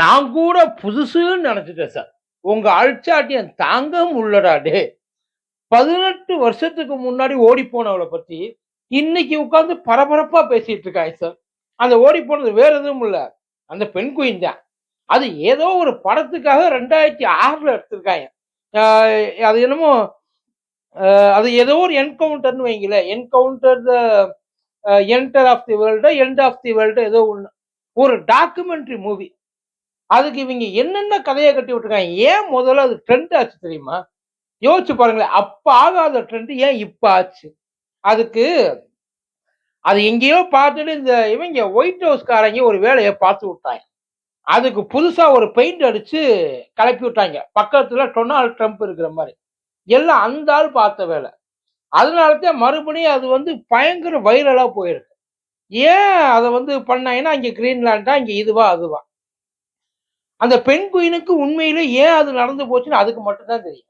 நான் கூட புதுசுன்னு நினச்சிட்டேன் சார். உங்க அழிச்சாட்டியம் தாங்க உள்ளடா டே. பதினெட்டு வருஷத்துக்கு முன்னாடி ஓடி போனவளை பற்றி இன்னைக்கு உட்காந்து பரபரப்பா பேசிட்டு இருக்காங்க சார். அந்த ஓடி போனது வேற எதுவும் இல்லை. அந்த பெண் குயின் தான். அது ஏதோ ஒரு படத்துக்காக ரெண்டாயிரத்தி ஆறில் எடுத்திருக்காங்க. அது என்னமோ அது ஏதோ ஒரு என்கவுண்டர்னு வைங்களேன் encounter the enter of the world end of the world ஏதோ ஒன்று ஒரு டாக்குமெண்ட்ரி மூவி. அதுக்கு இவங்க என்னென்ன கதையை கட்டி விட்டுருக்காங்க? ஏன் முதல்ல அது ட்ரெண்ட் ஆச்சு தெரியுமா? யோசிச்சு பாருங்களேன். அப்போ ஆகாத ட்ரெண்ட் ஏன் இப்போ ஆச்சு? அதுக்கு அது எங்கேயோ பார்த்துட்டு இந்த இவங்க ஒயிட் ஹவுஸ்காரங்க ஒரு வேலையை பார்த்து விட்டாங்க. அதுக்கு புதுசாக ஒரு பெயிண்ட் அடித்து கிளப்பி விட்டாங்க. பக்கத்தில் டொனால்ட் ட்ரம்ப் இருக்கிற மாதிரி. எல்லாம் அந்த ஆள் பார்த்த வேலை. அதனாலதான் மறுபடியும் அது வந்து பயங்கர வைரலாக போயிருக்கு. ஏன் அதை வந்து பண்ணாங்கன்னா இங்கே கிரீன்லாண்டா இங்கே இதுவா அதுவா. அந்த பெண் குயினுக்கு உண்மையிலே ஏன் அது நடந்து போச்சுன்னு அதுக்கு மட்டும்தான் தெரியும்.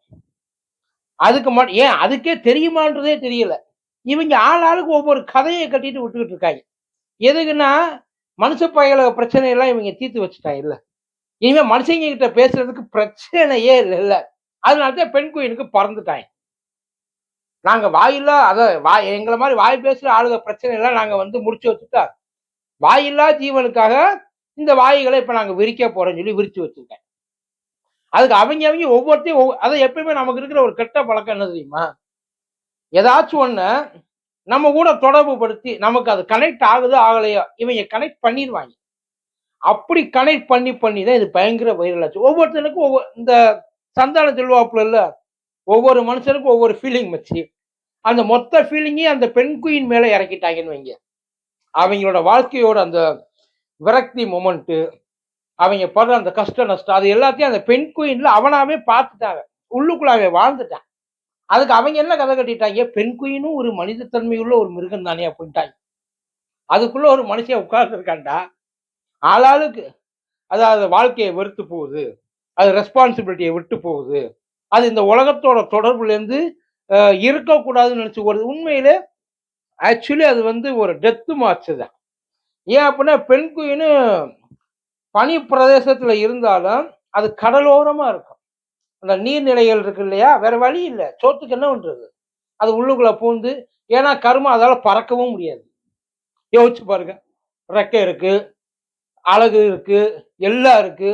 அதுக்கு மட்டும் ஏன் அதுக்கே தெரியுமான்றதே தெரியல. இவங்க ஆள் ஆளுக்கு ஒவ்வொரு கதையை கட்டிட்டு விட்டுக்கிட்டு இருக்காங்க. எதுக்குன்னா மனுஷ பயல பிரச்சனை எல்லாம் இவங்க தீர்த்து வச்சுட்டாங்க இல்ல இனிமே மனுஷங்க கிட்ட பேசுறதுக்கு பிரச்சனையே இல்லை. அதனால தான் பெண் குயினுக்கு பறந்துட்டாங்க. நாங்க வாயில்லா அத வாய் எங்களை மாதிரி வாய் பேசுற ஆளுக பிரச்சனை எல்லாம் நாங்க வந்து முடிச்சு வச்சுட்டா. வாயில்லா ஜீவனுக்காக இந்த வாய்களை இப்போ நாங்கள் விரிக்க போகிறோம்னு சொல்லி விரித்து வச்சுருக்கேன். அதுக்கு அவங்க அவங்க ஒவ்வொருத்தையும் ஒவ்வொரு அதை எப்பயுமே நமக்கு இருக்கிற ஒரு கெட்ட பழக்கம் என்ன தெரியுமா? ஏதாச்சும் ஒன்று நம்ம கூட தொடர்பு படுத்தி நமக்கு அது கனெக்ட் ஆகுதோ ஆகலையோ இவங்க கனெக்ட் பண்ணிடுவாங்க அப்படி கனெக்ட் பண்ணி பண்ணி தான் இது பயங்கர வைரல் ஆச்சு. ஒவ்வொருத்தனுக்கும் ஒவ்வொரு இந்த சந்தான செல்வாப்புல இல்லை? ஒவ்வொரு மனுஷனுக்கும் ஒவ்வொரு ஃபீலிங் வச்சு அந்த மொத்த ஃபீலிங்கையும் அந்த பெண் குயின் மேலே இறக்கிட்டாங்கன்னு வைங்க. அவங்களோட வாழ்க்கையோட அந்த விரக்தி மொமெண்ட்டு அவங்க படுற அந்த கஷ்ட நஷ்டம் அது எல்லாத்தையும் அந்த பெண் குயின்ல அவனாவே பார்த்துட்டாங்க. உள்ளுக்குள்ளாவே வாழ்ந்துட்டான். அதுக்கு அவங்க என்ன கதை கட்டிட்டாங்க? பெண் குயினும் ஒரு மனிதத்தன்மையுள்ள ஒரு மிருகம் தானே அப்படின்ட்டாங்க. அதுக்குள்ள ஒரு மனுஷன் உட்கார்ந்துருக்காண்டா ஆளாளுக்கு அதாவது வாழ்க்கையை வெறுத்து போகுது. அது ரெஸ்பான்சிபிலிட்டியை விட்டு போகுது. அது இந்த உலகத்தோட தொடர்புலேருந்து இருக்கக்கூடாதுன்னு நினச்சி வருது உண்மையிலே ஆக்சுவலி அது வந்து ஒரு டெத்து மாச்சு தான். ஏன் அப்படின்னா பெண் குயின்னு பனி பிரதேசத்துல இருந்தாலும் அது கடலோரமா இருக்கும். அந்த நீர்நிலைகள் இருக்கு இல்லையா? வேற வழி இல்லை. சோத்துக்கு என்ன பண்றது? அது உள்ளுக்குள்ள பூந்து ஏன்னா கருமம் அதால பறக்கவும் முடியாது. யோசிச்சு பாருங்க. ரெக்கை இருக்கு அழகு இருக்கு எல்லாம் இருக்கு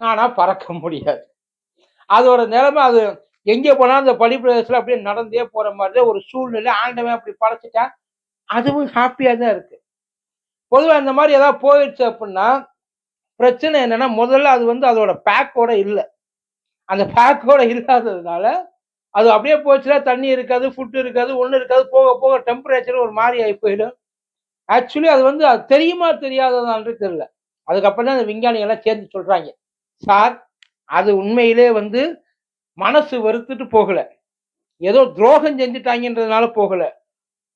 ஆனா பறக்க முடியாது. அதோட நிலைமை அது எங்கே போனாலும் அந்த பனிப்பிரதேசத்துல அப்படியே நடந்தே போற மாதிரி ஒரு சூழ்நிலை. ஆண்டவன் அப்படி படைச்சிட்டா அதுவும் ஹாப்பியாக தான் இருக்கு. பொதுவாக இந்த மாதிரி ஏதாவது போயிடுச்சு அப்படின்னா பிரச்சனை என்னன்னா முதல்ல அது வந்து அதோட பேக்கோட இல்லை. அந்த பேக்கோட இல்லாததுனால அது அப்படியே போச்சுன்னா தண்ணி இருக்காது ஃபுட்டு இருக்காது ஒன்றும் இருக்காது போக போக டெம்பரேச்சர் ஒரு மாதிரி ஆகி போயிடும். ஆக்சுவலி அது வந்து அது தெரியுமா தெரியாததான்னு தெரியல. அதுக்கப்புறம் தான் அந்த விஞ்ஞானிகள்லாம் சேர்ந்து சொல்கிறாங்க சார் அது உண்மையிலே வந்து மனசு வெறுத்துட்டு போகலை. ஏதோ துரோகம் செஞ்சுட்டாங்கன்றதுனால போகலை.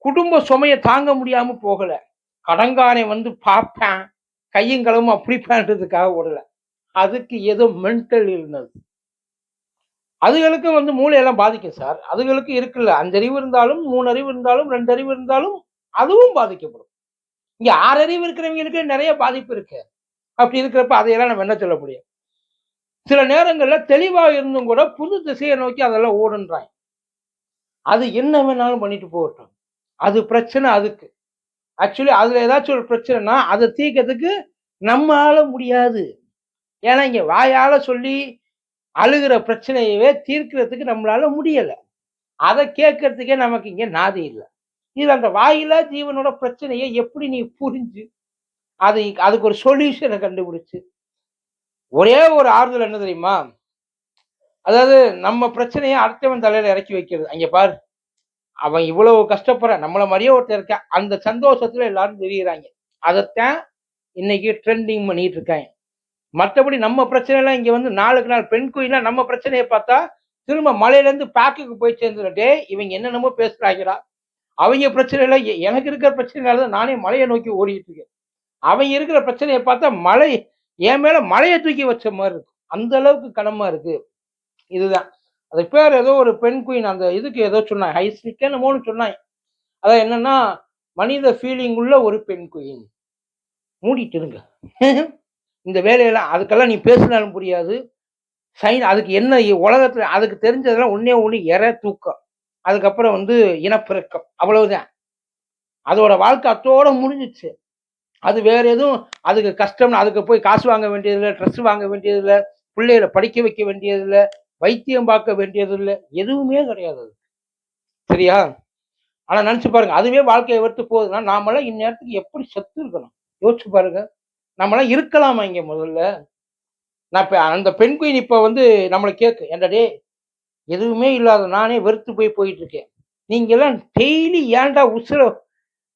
குடும்ப சுமையை தாங்க முடியாமல் போகலை. கடங்காரன் வந்து பார்ப்பேன் கையும் களவும் அப்படிப்பான்றதுக்காக ஓடல. அதுக்கு ஏதோ மென்டல் இருந்தது அதுகளுக்கு வந்து மூளையெல்லாம் பாதிக்கும் சார். அதுகளுக்கு இருக்குல்ல அஞ்சு அறிவு இருந்தாலும் மூணு அறிவு இருந்தாலும் ரெண்டு அறிவு இருந்தாலும் அதுவும் பாதிக்கப்படும். இங்க ஆறு அறிவு இருக்கிறவங்களுக்கு நிறைய பாதிப்பு இருக்கு. அப்படி இருக்கிறப்ப அதையெல்லாம் நம்ம என்ன சொல்ல முடியும்? சில நேரங்கள்ல தெளிவாக இருந்தும் கூட புது திசையை நோக்கி அதெல்லாம் ஓடுன்றாங்க. அது என்ன வேணாலும் பண்ணிட்டு போகட்டும். அது பிரச்சனை அதுக்கு. ஆக்சுவலி அதில் ஏதாச்சும் ஒரு பிரச்சனைனா அதை தீர்க்கறதுக்கு நம்மளால முடியாது. ஏன்னா இங்கே வாயால் சொல்லி அழுகிற பிரச்சனையவே தீர்க்கிறதுக்கு நம்மளால முடியலை. அதை கேட்கறதுக்கே நமக்கு இங்கே நாதி இல்லை. இது அந்த வாயிலா ஜீவனோட பிரச்சனையை எப்படி நீ புரிஞ்சு அது அதுக்கு ஒரு சொல்யூஷனை கண்டுபிடிச்சு. ஒரே ஒரு ஆறுதல் என்ன தெரியுமா? அதாவது நம்ம பிரச்சனையை அடுத்தவன் தலையில இறக்கி வைக்கிறது. அங்க பாரு. அவன் இவ்வளவு கஷ்டப்படுற நம்மள மாதிரியே ஒருத்தர் இருக்கான். அந்த சந்தோஷத்துல எல்லாரும் தெரியுறாங்க. அதைத்தான் இன்னைக்கு ட்ரெண்டிங் பண்ணிட்டு இருக்காங்க. மற்றபடி நம்ம பிரச்சனை எல்லாம் இங்க வந்து நாளுக்கு நாள் பெண் குயினா நம்ம பிரச்சனையை பார்த்தா திரும்ப மலையிலேருந்து பேக்குக்கு போய் சேர்ந்துட்டே இவங்க என்னென்னமோ பேசுறாங்கடா. அவங்க பிரச்சனை எ- எனக்கு இருக்கிற பிரச்சனைனால தான் நானே மலையை நோக்கி ஓடிட்டு இருக்கேன். அவங்க இருக்கிற பிரச்சனையை பார்த்தா மலை என் மேல மலையை தூக்கி வச்ச மாதிரி இருக்கும். அந்த அளவுக்கு கனமா இருக்கு. இதுதான். அது பேர் ஏதோ ஒரு பெண் குயின் அந்த இதுக்கு ஏதோ சொன்னாங்க. ஹைஸ்லிக் என்னமோன்னு சொன்னாங்க. அதான் என்னன்னா மனித ஃபீலிங் உள்ள ஒரு பெண் குயின் மூடிட்டு இருங்க. இந்த வேலையெல்லாம் அதுக்கெல்லாம் நீ பேசினாலும் புரியாது. சைன் அதுக்கு என்ன உலகத்தில் உலகத்துல அதுக்கு தெரிஞ்சதெல்லாம் ஒன்றே ஒன்று எற தூக்கம். அதுக்கப்புறம் வந்து இனப்பெருக்கம். அவ்வளவுதான். அதோட வாழ்க்கை அத்தோட முடிஞ்சிச்சு. அது வேற எதுவும் அதுக்கு கஷ்டம் அதுக்கு போய் காசு வாங்க வேண்டியதில்லை ட்ரெஸ் வாங்க வேண்டியதில்லை பிள்ளைகளை படிக்க வைக்க வேண்டியதில்லை. வைத்தியம் பார்க்க வேண்டியதில்லை. எதுவுமே கிடையாது. அது. சரியா? ஆனா நினைச்சு பாருங்க அதுவே வாழ்க்கையை வெறுத்து போகுதுன்னா நாமெல்லாம் இந்நேரத்துக்கு எப்படி செத்து இருக்கணும்? யோசிச்சு பாருங்க. நம்மளாம் இருக்கலாமா இங்க முதல்ல? நான் இப்போ அந்த பெண் குயின் இப்போ வந்து நம்மளை கேட்கு என்னடே எதுவுமே இல்லாத நானே வெறுத்து போய் போயிட்டு இருக்கேன் நீங்கெல்லாம் டெய்லி ஏன்டா உசுர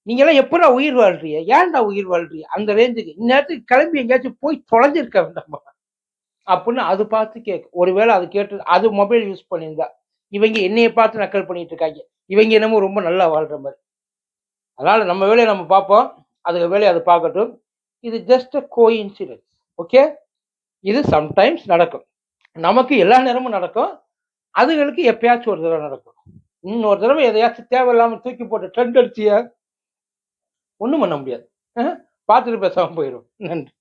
நீங்கெல்லாம் எப்படா உயிர் வாழ்றீங்க? ஏன்டா உயிர் வாழ்றீங்க? அந்த ரேஞ்சுக்கு இந்நேரத்துக்கு கிளம்பி எங்கேயாச்சும் போய் தொலைஞ்சிருக்க வேண்டாமா? அப்படின்னு அது பார்த்து கேட்கும் ஒருவேளை அது கேட்டு அது மொபைல் யூஸ் பண்ணியிருந்தா இவங்க என்னைய பார்த்து நக்கல் பண்ணிட்டு இருக்காங்க. இவங்க என்னமோ ரொம்ப நல்லா வாழ்ற மாதிரி. அதனால நம்ம வேலையை நம்ம பார்ப்போம். அதுக்கு வேலையை அது பார்க்கட்டும். இது ஜஸ்ட் கோ இன்சிடென்ஸ் ஓகே இது சம்டைம்ஸ் நடக்கும். நமக்கு எல்லா நேரமும் நடக்கும். அதுகளுக்கு எப்பயாச்சும் ஒரு தடவை நடக்கும். இன்னொரு தடவை எதையாச்சும் தேவையில்லாமல் தூக்கி போட்டு ட்ரெண்ட் அடிச்சிய? ஒன்றும் பண்ண முடியாது. பார்த்துட்டு பேசாமல் போயிடும் நன்றி.